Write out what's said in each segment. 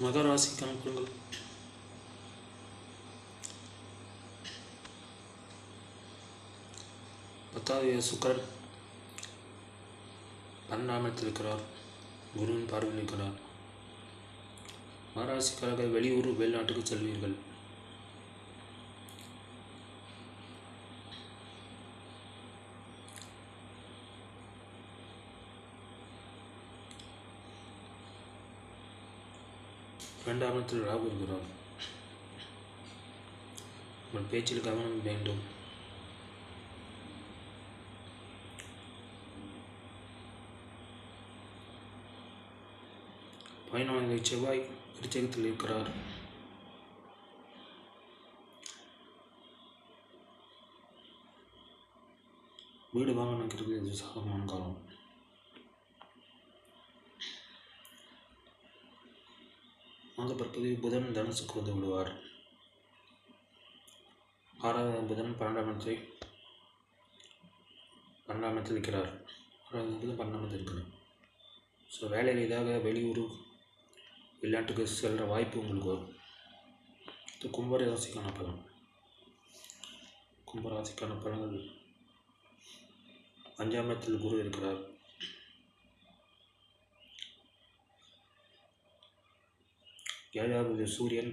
மகராசி கணக்குகள். பத்தாவது சுக்கரன். பன்னெண்டாமத்தில் இருக்கிறார். குருவின் பார்வையில் இருக்கிறார். மகராசிக்காரர்கள் வெளியூர் வெளிநாட்டுக்கு செல்வீர்கள். இரண்டாம் திரு ராகு இருக்கிறார் உங்கள் பேச்சில் கவனம் வேண்டும். பதினான்கு செவ்வாய் விருச்சகத்தில் இருக்கிறார். வீடு வாங்க நினைக்கிறது இது சாதகமான காலம்? மாத பிறப்பது புதன் தனுசுக்கு வந்து விடுவார். ஆறாவது புதன் பன்னெண்டாம் இடத்தை பன்னெண்டாம் இடத்தில் இருக்கிறார் ஆறாவது புதன் பன்னெண்டாம் இடத்தில் இருக்கிறார் ஸோ வேலை ரீதியாக வெளியூர் வெளிநாட்டுக்கு செல்கிற வாய்ப்பு உங்களுக்கு வரும். இது கும்பராசிக்கான பலன். கும்பராசிக்கான பலன்கள் அஞ்சாம் இடத்தில் குரு இருக்கிறார். ஏழாவது சூரியன்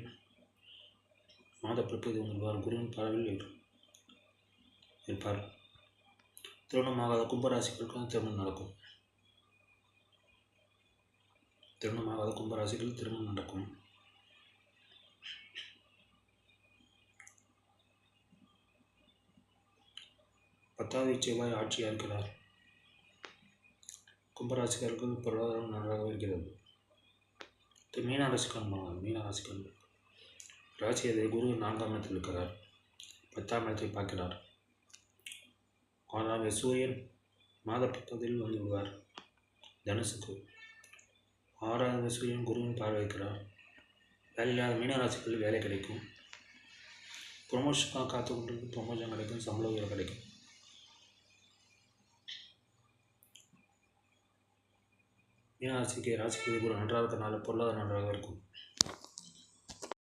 மாத பிறப்பது உங்கள் குருவின் பரவில் இருப்பார் திருமணமாகாத கும்பராசிகளுக்கு திருமணம் நடக்கும். திருமணமாகாத கும்பராசிகள் திருமணம் நடக்கும். பத்தாவது செவ்வாய் ஆட்சியாக இருக்கிறார் கும்பராசிக்காரர்கள் பொருளாதாரம் நன்றாக இருக்கிறது. மீன ராசிக்கான பலன் மீன ராசிக்கான ராசி அதை குரு நான்காம் இடத்தில் இருக்கிறார். பத்தாம் இடத்தில் பார்க்கிறார். ஆனால் சூரியன் மாத பக்கத்தில் வந்து விடுவார். தனுசுக்கு. ஆறாவது சூரியன் குருவின் பார்வைக்கிறார் வேலையில்லாத மீனராசிகள் வேலை கிடைக்கும். ப்ரொமோஷனுக்காக காத்து கொண்டு ப்ரொமோஷன் கிடைக்கும் சம்பள உயர்வு கிடைக்கும். மீனராசிக்கு ராசிக்கு ஒரு நன்றாக நாள் பொருளாதார நன்றாக இருக்கும்?